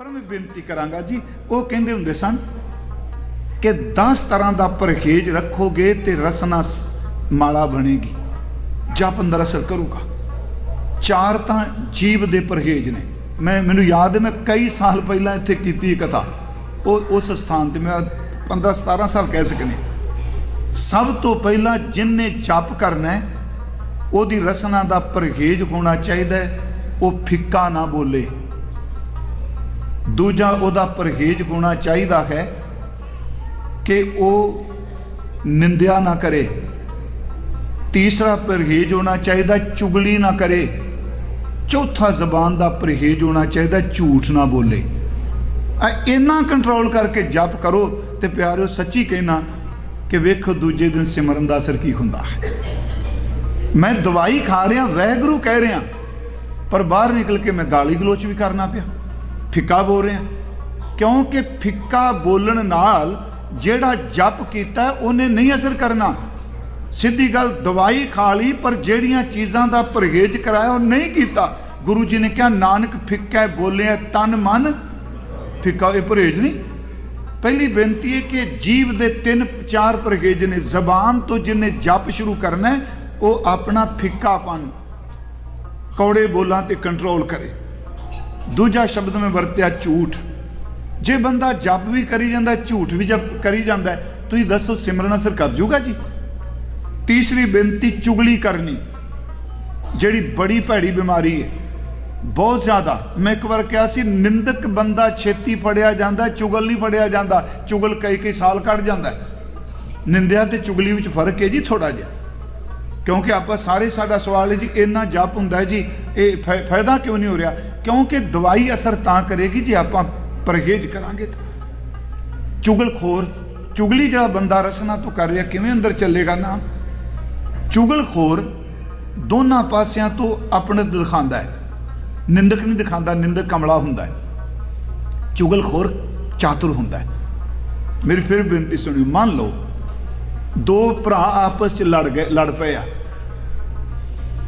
ਪਰ ਮੈਂ ਬੇਨਤੀ ਕਰਾਂਗਾ ਜੀ, ਉਹ ਕਹਿੰਦੇ ਹੁੰਦੇ ਸਨ ਕਿ 10 ਤਰ੍ਹਾਂ ਦਾ ਪਰਹੇਜ ਰੱਖੋਗੇ ਤੇ ਰਸਨਾ ਮਾਲਾ ਬਣੇਗੀ। ਜਪ ਅੰਦਰ ਅਸਰ ਕਰੂਗਾ। ਚਾਰ ਤਾਂ ਜੀਵ ਦੇ ਪਰਹੇਜ ਨੇ। ਮੈਂ, ਮੈਨੂੰ ਯਾਦ ਹੈ, ਮੈਂ ਕਈ ਸਾਲ ਪਹਿਲਾਂ ਇੱਥੇ ਕੀਤੀ ਕਥਾ। ਉਹ, ਉਸ ਸਥਾਨ ਤੇ ਮੈਂ 15 17 ਸਾਲ ਕਹਿ ਸਕਨੇ ਸਭ ਤੋਂ ਪਹਿਲਾਂ ਜਿਨਨੇ ਜਪ ਕਰਨਾ ਹੈ, ਉਹਦੀ ਰਸਨਾ ਦਾ ਪਰਹੇਜ ਹੋਣਾ ਚਾਹੀਦਾ ਉਹ ਫਿੱਕਾ ਨਾ ਬੋਲੇ। ਦੂਜਾ ਉਹਦਾ ਪਰਹੇਜ ਹੋਣਾ ਚਾਹੀਦਾ ਹੈ ਕਿ ਉਹ ਨਿੰਦਿਆ ਨਾ ਕਰੇ। ਤੀਸਰਾ ਪਰਹੇਜ ਹੋਣਾ ਚਾਹੀਦਾ, ਚੁਗਲੀ ਨਾ ਕਰੇ। ਚੌਥਾ ਜ਼ਬਾਨ ਦਾ ਪਰਹੇਜ ਹੋਣਾ ਚਾਹੀਦਾ, ਝੂਠ ਨਾ ਬੋਲੇ। ਆ ਇੰਨਾ ਕੰਟਰੋਲ ਕਰਕੇ ਜਪ ਕਰੋ ਤੇ ਪਿਆਰਿਓ, ਸੱਚੀ ਕਹਿਣਾ ਕਿ ਵੇਖੋ ਦੂਜੇ ਦਿਨ ਸਿਮਰਨ ਦਾ ਅਸਰ ਕੀ ਹੁੰਦਾ ਹੈ। ਮੈਂ ਦਵਾਈ ਖਾ ਰਿਹਾ ਵਹਿਗੁਰੂ ਕਹਿ ਰਿਹਾ, ਪਰ ਬਾਹਰ ਨਿਕਲ ਕੇ ਮੈਂ ਗਾਲੀ ਗਲੋਚ ਵੀ ਕਰਨਾ ਪਿਆ। ਫਿੱਕਾ ਬੋਲ ਰਿਹਾ। ਕਿਉਂਕਿ ਫਿੱਕਾ ਬੋਲਣ ਨਾਲ ਜਿਹੜਾ ਜਪ ਕੀਤਾ, ਉਹਨੇ ਨਹੀਂ ਅਸਰ ਕਰਨਾ। ਸਿੱਧੀ ਗੱਲ, ਦਵਾਈ ਖਾ ਲਈ, ਪਰ ਜਿਹੜੀਆਂ ਚੀਜ਼ਾਂ ਦਾ ਪਰਹੇਜ਼ ਕਰਾਇਆ, ਉਹ ਨਹੀਂ ਕੀਤਾ। ਗੁਰੂ ਜੀ ਨੇ ਕਿਹਾ, ਨਾਨਕ ਫਿੱਕਾ ਬੋਲਿਆ, ਤਨ ਮਨ ਫਿੱਕਾ, ਇਹ ਪਰਹੇਜ਼ ਨਹੀਂ। ਪਹਿਲੀ ਬੇਨਤੀ ਹੈ ਕਿ ਜੀਵ ਦੇ ਤਿੰਨ ਚਾਰ ਪਰਹੇਜ਼ ਨੇ। ਜ਼ਬਾਨ ਤੋਂ ਜਿਨੇ ਜਪ ਸ਼ੁਰੂ ਕਰਨਾ ਉਹ ਆਪਣਾ ਫਿੱਕਾਪਨ, ਕੌੜੇ ਬੋਲਾਂ ਤੇ ਕੰਟਰੋਲ ਕਰੇ। ਦੂਜਾ ਸ਼ਬਦ ਮੈਂ ਵਰਤਿਆ ਝੂਠ। ਜੇ ਬੰਦਾ ਜਪ ਵੀ ਕਰੀ ਜਾਂਦਾ, ਝੂਠ ਵੀ ਜਪ ਕਰੀ ਜਾਂਦਾ, ਤੁਸੀਂ ਦੱਸੋ ਸਿਮਰਨ ਅਸਰ ਕਰ ਜੂਗਾ ਜੀ? ਤੀਸਰੀ ਬੇਨਤੀ, ਚੁਗਲੀ ਕਰਨੀ। ਜਿਹੜੀ ਬੜੀ ਭੈੜੀ ਬਿਮਾਰੀ ਹੈ, ਬਹੁਤ ਜ਼ਿਆਦਾ। ਮੈਂ ਇੱਕ ਵਾਰ ਕਿਹਾ ਸੀ, ਨਿੰਦਕ ਬੰਦਾ ਛੇਤੀ ਫੜਿਆ ਜਾਂਦਾ, ਚੁਗਲ ਨਹੀਂ ਫੜਿਆ ਜਾਂਦਾ। ਚੁਗਲ ਕਈ ਕਈ ਸਾਲ ਕੱਢ ਜਾਂਦਾ। ਨਿੰਦਿਆ ਤੇ ਚੁਗਲੀ ਵਿੱਚ ਫ਼ਰਕ ਹੈ ਜੀ ਥੋੜਾ ਜਿਹਾ। ਕਿਉਂਕਿ ਆਪਾਂ ਸਾਰੇ ਸਾਡਾ ਸਵਾਲ ਹੈ ਜੀ, ਇੰਨਾ ਜਪ ਹੁੰਦਾ ਜੀ ਇਹ ਫਾਇਦਾ ਕਿਉਂ ਨਹੀਂ ਹੋ ਰਿਹਾ? ਕਿਉਂਕਿ ਦਵਾਈ ਅਸਰ ਤਾਂ ਕਰੇਗੀ ਜੇ ਆਪਾਂ ਪਰਹੇਜ਼ ਕਰਾਂਗੇ ਚੁਗਲਖੋਰ, ਚੁਗਲੀ ਜਿਹੜਾ ਬੰਦਾ ਰਸਨਾ ਤੋਂ ਕਰ ਰਿਹਾ, ਕਿਵੇਂ ਅੰਦਰ ਚੱਲੇਗਾ ਨਾ? ਚੁਗਲਖੋਰ ਦੋਨਾਂ ਪਾਸਿਆਂ ਤੋਂ ਆਪਣੇ ਦਿਖਾਉਂਦਾ ਹੈ। ਨਿੰਦਕ ਨਹੀਂ ਦਿਖਾਉਂਦਾ, ਨਿੰਦਕ ਕਮਲਾ ਹੁੰਦਾ ਹੈ। ਚੁਗਲਖੋਰ ਚਾਤੁਰ ਹੁੰਦਾ ਹੈ। ਮੇਰੀ ਫਿਰ ਬੇਨਤੀ ਸੁਣਿਓ, ਮੰਨ ਲਓ, ਦੋ ਭਰਾ ਆਪਸ ਚ ਲੜ ਗਏ, ਲੜ ਪਏ ਆ।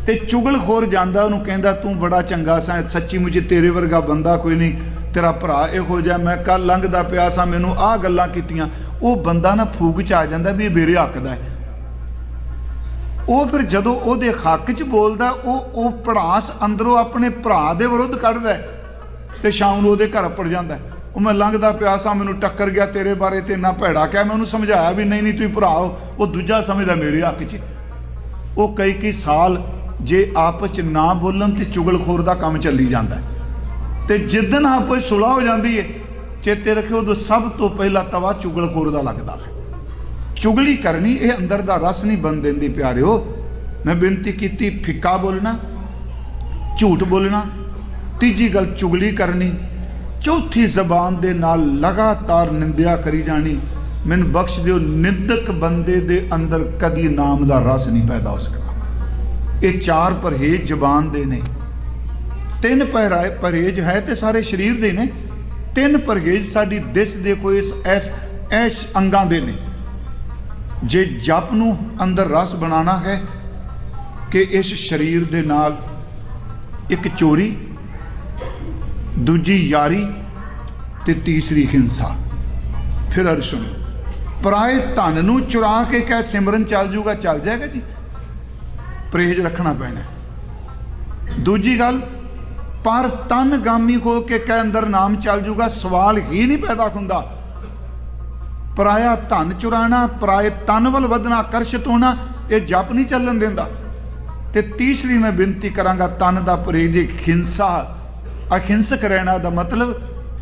ਤੇ ਚੁਗਲਖੋਰ ਜਾਂਦਾ, ਉਹਨੂੰ ਕਹਿੰਦਾ, ਤੂੰ ਬੜਾ ਚੰਗਾ ਸਾਂ, ਸੱਚੀ ਮੁਝੇ ਤੇਰੇ ਵਰਗਾ ਬੰਦਾ ਕੋਈ ਨਹੀਂ, ਤੇਰਾ ਭਰਾ ਇਹੋ ਜਿਹਾ, ਮੈਂ ਕੱਲ ਲੰਘਦਾ ਪਿਆ ਸਾਂ, ਮੈਨੂੰ ਆਹ ਗੱਲਾਂ ਕੀਤੀਆਂ। ਉਹ ਬੰਦਾ ਨਾ ਫੂਕ ਚ ਆ ਜਾਂਦਾ ਵੀ ਇਹ ਮੇਰੇ ਹੱਕ ਦਾ ਹੈ। ਉਹ ਫਿਰ ਜਦੋਂ ਉਹਦੇ ਹੱਕ 'ਚ ਬੋਲਦਾ, ਉਹ ਉਹ ਪੜਾਸ ਅੰਦਰੋਂ ਆਪਣੇ ਭਰਾ ਦੇ ਵਿਰੁੱਧ ਕੱਢਦਾ ਤੇ ਸ਼ਾਮ ਨੂੰ ਉਹਦੇ ਘਰ ਪੜ ਜਾਂਦਾ ਉਹ ਮੈਂ ਲੰਘਦਾ ਪਿਆ ਸਾਂ, ਮੈਨੂੰ ਟੱਕਰ ਗਿਆ ਤੇਰੇ ਬਾਰੇ ਤੇ ਇੰਨਾ ਭੈੜਾ ਕਿਹਾ, ਮੈਂ ਉਹਨੂੰ ਸਮਝਾਇਆ ਵੀ ਨਹੀਂ ਨਹੀਂ, ਤੁਸੀਂ ਭਰਾ ਹੋ, ਉਹ ਦੂਜਾ ਸਮਝਦਾ ਮੇਰੇ ਹੱਕ 'ਚ। ਉਹ ਕਈ ਕਈ ਸਾਲ ਜੇ ਆਪਸ 'ਚ ਨਾ ਬੋਲਣ ਤੇ ਚੁਗਲਖੋਰ ਦਾ ਕੰਮ ਚੱਲੀ ਜਾਂਦਾ ਹੈ। ਤੇ ਜਿੱਦਨ ਆਪਸ 'ਚ ਸੁਲ੍ਹਾ ਹੋ ਜਾਂਦੀ ਹੈ ਚੇਤੇ ਰੱਖਿਓ ਉਦੋਂ ਸਭ ਤੋਂ ਪਹਿਲਾ ਤਵਾ ਚੁਗਲਖੋਰ ਦਾ ਲੱਗਦਾ ਹੈ। ਚੁਗਲੀ ਕਰਨੀ, ਇਹ ਅੰਦਰ ਦਾ ਰਸ ਨਹੀਂ ਬਣ ਦਿੰਦੀ, ਪਿਆਰਿਓ। ਮੈਂ ਬੇਨਤੀ ਕੀਤੀ, ਫਿੱਕਾ ਬੋਲਣਾ, ਝੂਠ ਬੋਲਣਾ, ਤੀਜੀ ਗੱਲ ਚੁਗਲੀ ਕਰਨੀ, ਚੌਥੀ ਜ਼ਬਾਨ ਦੇ ਨਾਲ ਲਗਾਤਾਰ ਨਿੰਦਿਆ ਕਰੀ ਜਾਣੀ, ਮੈਨੂੰ ਬਖਸ਼ ਦਿਓ, ਨਿੰਦਕ ਬੰਦੇ ਦੇ ਅੰਦਰ ਕਦੀ ਨਾਮ ਦਾ ਰਸ ਨਹੀਂ ਪੈਦਾ ਹੋ ਸਕਦਾ। ਇਹ ਚਾਰ ਪਰਹੇਜ ਜ਼ਬਾਨ ਦੇ ਨੇ। ਤਿੰਨ ਪਹਿਰਾਏ ਪਰਹੇਜ ਹੈ ਤੇ ਸਾਰੇ ਸਰੀਰ ਦੇ ਨੇ। ਤਿੰਨ ਪਰਹੇਜ ਸਾਡੀ ਦਿਸ ਦੇ ਕੋਈ ਇਸ ਐਸ ਐਸ਼ ਅੰਗਾਂ ਦੇ ਨੇ। ਜੇ ਜਪ ਨੂੰ ਅੰਦਰ ਰਸ ਬਣਾਉਣਾ ਹੈ ਕਿ ਇਸ ਸਰੀਰ ਦੇ ਨਾਲ ਇੱਕ ਚੋਰੀ, ਦੂਜੀ ਯਾਰੀ ਤੇ ਤੀਸਰੀ ਹਿੰਸਾ। ਫਿਰ ਅਰ ਸੁਣੋ ਪਰਾਏ ਧਨ ਨੂੰ ਚੁਰਾ ਕੇ ਕਹਿ ਸਿਮਰਨ ਚੱਲ ਜੂਗਾ, ਚੱਲ ਜਾਏਗਾ ਜੀ। ਪਰਹੇਜ ਰੱਖਣਾ ਪੈਣਾ ਦੂਜੀ ਗੱਲ, ਪਰ ਤਨ ਗਾਮੀ ਹੋ ਕੇ ਕਹਿ ਅੰਦਰ ਨਾਮ ਚੱਲ ਜੂਗਾ, ਸਵਾਲ ਹੀ ਨਹੀਂ ਪੈਦਾ ਹੁੰਦਾ। ਪਰਾਇਆ ਧਨ ਚੁਰਾਣਾ, ਪਰਾਏ ਤਨ ਵੱਲ ਵਧਣਾ, ਆਕਰਸ਼ਿਤ ਹੋਣਾ, ਇਹ ਜਪ ਨਹੀਂ ਚੱਲਣ ਦਿੰਦਾ। ਤੇ ਤੀਸਰੀ ਮੈਂ ਬੇਨਤੀ ਕਰਾਂਗਾ, ਤਨ ਦਾ ਪਰਹੇਜ ਹਿੰਸਾ, ਅਹਿੰਸਕ ਰਹਿਣਾ ਦਾ ਮਤਲਬ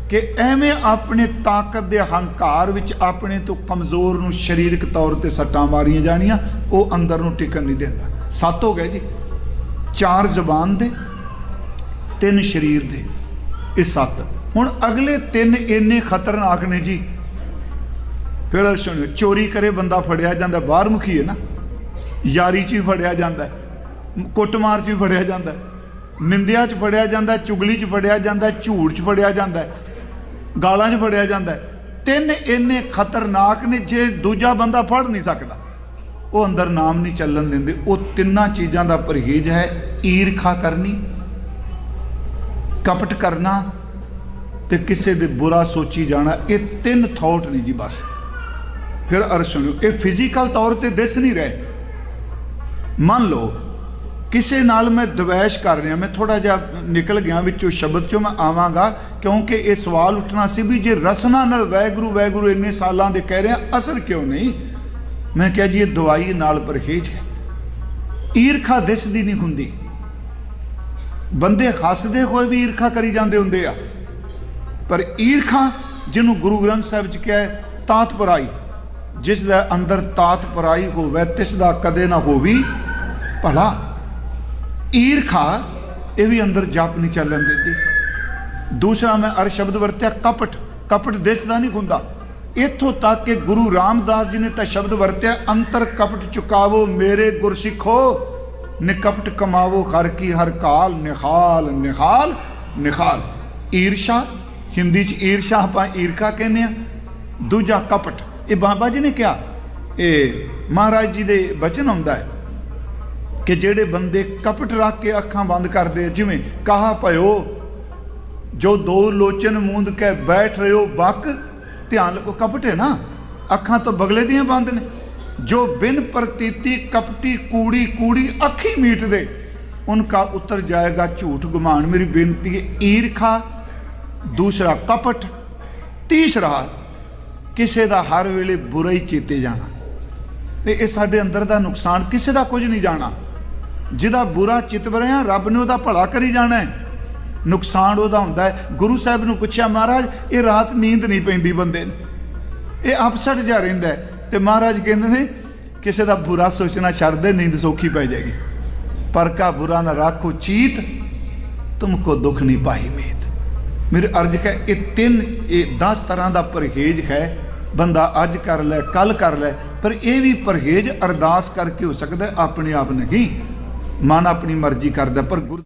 ਕਿ ਐਵੇਂ ਆਪਣੇ ਤਾਕਤ ਦੇ ਹੰਕਾਰ ਵਿੱਚ ਆਪਣੇ ਤੋਂ ਕਮਜ਼ੋਰ ਨੂੰ ਸਰੀਰਕ ਤੌਰ ਤੇ ਸੱਟਾਂ ਮਾਰੀਆਂ ਜਾਣੀਆਂ, ਉਹ ਅੰਦਰ ਨੂੰ ਟਿਕਣ ਨਹੀਂ ਦਿੰਦਾ। ਸੱਤ ਹੋ ਗਏ ਜੀ। ਚਾਰ ਜ਼ਬਾਨ ਦੇ, ਤਿੰਨ ਸਰੀਰ ਦੇ। ਇਹ ਸੱਤ। ਹੁਣ ਅਗਲੇ ਤਿੰਨ ਇੰਨੇ ਖਤਰਨਾਕ ਨੇ ਜੀ। ਫਿਰ ਸੁਣਿਓ, ਚੋਰੀ ਕਰੇ ਬੰਦਾ ਫੜਿਆ ਜਾਂਦਾ ਬਾਹਰ ਮੁਖੀ ਹੈ ਨਾ। ਯਾਰੀ 'ਚ ਵੀ ਫੜਿਆ ਜਾਂਦਾ, ਕੁੱਟਮਾਰ 'ਚ ਵੀ ਫੜਿਆ ਜਾਂਦਾ, ਨਿੰਦਿਆ 'ਚ ਫੜਿਆ ਜਾਂਦਾ, ਚੁਗਲੀ 'ਚ ਫੜਿਆ ਜਾਂਦਾ, ਝੂਠ 'ਚ ਫੜਿਆ ਜਾਂਦਾ, ਗਾਲਾਂ 'ਚ ਫੜਿਆ ਜਾਂਦਾ। ਤਿੰਨ ਇੰਨੇ ਖਤਰਨਾਕ ਨੇ, ਜੇ ਦੂਜਾ ਬੰਦਾ ਫੜ ਨਹੀਂ ਸਕਦਾ। ਉਹ ਅੰਦਰ ਨਾਮ ਨਹੀਂ ਚੱਲਣ ਦਿੰਦੇ। ਉਹ ਤਿੰਨਾਂ ਚੀਜ਼ਾਂ ਦਾ ਪਰਹੇਜ਼ ਹੈ। ਈਰਖਾ ਕਰਨੀ, ਕਪਟ ਕਰਨਾ ਤੇ ਕਿਸੇ ਦੇ ਬੁਰਾ ਸੋਚੀ ਜਾਣਾ, ਇਹ ਤਿੰਨ ਥਾਟ ਨਹੀਂ ਜੀ ਬਸ। ਫਿਰ ਅਰਜ਼ ਸੁਣਿਓ, ਇਹ ਫਿਜ਼ੀਕਲ ਤੌਰ ਤੇ ਦਿਸ ਨਹੀਂ ਰਹੇ। ਮੰਨ ਲਓ, ਕਿਸੇ ਨਾਲ ਮੈਂ ਦਵੈਸ਼ ਕਰ ਰਿਹਾ, ਮੈਂ ਥੋੜਾ ਜਿਹਾ ਨਿਕਲ ਗਿਆ ਵਿੱਚੋਂ ਸ਼ਬਦ ਚੋਂ, ਮੈਂ ਆਵਾਂਗਾ, ਕਿਉਂਕਿ ਇਹ ਸਵਾਲ ਉੱਠਣਾ ਸੀ ਵੀ ਜੇ ਰਸਨਾ ਨਾਲ ਵੈਗਰੂ ਵੈਗਰੂ ਇੰਨੇ ਸਾਲਾਂ ਦੇ ਕਹਿ ਰਿਹਾ, ਅਸਰ ਕਿਉਂ ਨਹੀਂ? ਮੈਂ ਕਿਹਾ ਜੀ ਇਹ ਦਵਾਈ ਨਾਲ ਪਰਹੇਜ਼ ਹੈ। ਈਰਖਾ ਦਿਸਦੀ ਨਹੀਂ ਹੁੰਦੀ। ਬੰਦੇ ਹੱਸਦੇ ਹੋਏ ਵੀ ਈਰਖਾ ਕਰੀ ਜਾਂਦੇ ਹੁੰਦੇ ਆ। ਪਰ ਈਰਖਾ ਜਿਹਨੂੰ ਗੁਰੂ ਗ੍ਰੰਥ ਸਾਹਿਬ ਚ ਕਿਹਾ ਹੈ, ਤਾਤ ਪਰਾਈ। ਜਿਸ ਦਾ ਅੰਦਰ ਤਾਤ ਪਰਾਈ ਹੋਵੇ ਤਿਸ ਦਾ ਕਦੇ ਨਾ ਹੋਵੀ। ਭਲਾ ਈਰਖਾ ਇਹ ਵੀ ਅੰਦਰ ਜਾਪ ਨਹੀਂ ਚੱਲਣ ਦਿੰਦੀ। ਦੂਸਰਾ ਮੈਂ ਅਰ ਸ਼ਬਦ ਵਰਤਿਆ ਕਪਟ। ਕਪਟ ਦਿਸਦਾ ਨਹੀਂ ਹੁੰਦਾ। ਇੱਥੋਂ ਤੱਕ ਕਿ ਗੁਰੂ ਰਾਮਦਾਸ ਜੀ ਨੇ ਤਾਂ ਸ਼ਬਦ ਵਰਤਿਆ, ਅੰਤਰ ਕਪਟ ਚੁਕਾਵੋ, ਮੇਰੇ ਗੁਰਸਿੱਖੋ, ਨਿਕਪਟ ਕਮਾਵੋ, ਹਰ ਕੀ ਹਰ ਕਾਲ, ਨਿਹਾਲ ਨਿਹਾਲ ਨਿਹਾਲ। ਈਰਸ਼ਾ, ਹਿੰਦੀ ਚ ਈਰਸ਼ਾ ਆਪਾਂ ਈਰਖਾ ਕਹਿੰਦੇ ਆ ਦੂਜਾ ਕਪਟ, ਇਹ ਬਾਬਾ ਜੀ ਨੇ ਕਿਹਾ, ਇਹ ਮਹਾਰਾਜ ਜੀ ਦੇ ਬਚਨ ਹੁੰਦਾ ਹੈ ਕਿ ਜਿਹੜੇ ਬੰਦੇ ਕਪਟ ਰੱਖ ਕੇ ਅੱਖਾਂ ਬੰਦ ਕਰਦੇ ਜਿਵੇਂ ਕਹਾ ਭਇਓ, ਜੋ ਦੋ ਲੋਚਨ ਮੂੰਦ ਕੇ ਬੈਠ ਰਹੇ ਹੋ ਬਕ ਧਿਆਨ ਉਹ ਕਪਟ ਹੈ ਨਾ, ਅੱਖਾਂ ਤੋਂ ਬਗਲੇ ਦੀਆਂ ਬੰਦ ਨੇ। ਜੋ ਬਿਨ ਪ੍ਰਤੀਤੀ ਕਪਟੀ ਕੂੜੀ ਕੂੜੀ ਅੱਖੀ ਮੀਟ ਦੇ ਉਨਕਾ ਉਤਰ ਜਾਏਗਾ ਝੂਠ ਗੁਮਾਨ। ਮੇਰੀ ਬੇਨਤੀ ਹੈ, ਈਰਖਾ, ਦੂਸਰਾ ਕਪਟ, ਤੀਸਰਾ ਕਿਸੇ ਦਾ ਹਰ ਵੇਲੇ ਬੁਰਾ ਹੀ ਚੇਤੇ ਜਾਣਾ। ਤੇ ਇਹ ਸਾਡੇ ਅੰਦਰ ਦਾ ਨੁਕਸਾਨ, ਕਿਸੇ ਦਾ ਕੁਝ ਨਹੀਂ ਜਾਣਾ। ਜਿਹਦਾ ਬੁਰਾ ਚਿਤ ਬਰਿਆ ਰੱਬ ਨੇ ਉਹਦਾ ਭਲਾ ਕਰੀ ਜਾਣਾ ਹੈ। ਨੁਕਸਾਨ ਉਹਦਾ ਹੁੰਦਾ ਹੈ। ਗੁਰੂ ਸਾਹਿਬ ਨੂੰ ਪੁੱਛਿਆ, ਮਹਾਰਾਜ, ਇਹ ਰਾਤ ਨੀਂਦ ਨਹੀਂ ਪੈਂਦੀ ਬੰਦੇ ਨੂੰ। ਇਹ ਅਪਸਟ ਜਾ ਰਹਿੰਦਾ ਹੈ। ਤੇ ਮਹਾਰਾਜ ਕਹਿੰਦੇ ਨੇ, ਕਿਸੇ ਦਾ ਬੁਰਾ ਸੋਚਣਾ ਛੱਡ ਦੇ, ਨੀਂਦ ਸੌਖੀ ਪੈ ਜਾਏਗੀ। ਪਰ ਕਾ ਬੁਰਾ ਨਾ ਰੱਖੋ, ਚੀਤ ਤੁਮਕੋ ਦੁੱਖ ਨਹੀਂ ਪਾਈ ਮੀਤ। ਮੇਰੇ ਅਰਜ ਹੈ, ਇਹ ਤਿੰਨ, ਇਹ 10 ਤਰ੍ਹਾਂ ਦਾ ਪਰਹੇਜ਼ ਹੈ। ਬੰਦਾ ਅੱਜ ਕਰ ਲੈ ਕੱਲ ਕਰ ਲੈ, ਪਰ ਇਹ ਵੀ ਪਰਹੇਜ਼ ਅਰਦਾਸ ਕਰਕੇ ਹੋ ਸਕਦਾ ਆਪਣੇ ਆਪ ਨਹੀਂ। ਮਨ ਆਪਣੀ ਮਰਜ਼ੀ ਕਰਦਾ ਪਰ ਗੁਰੂ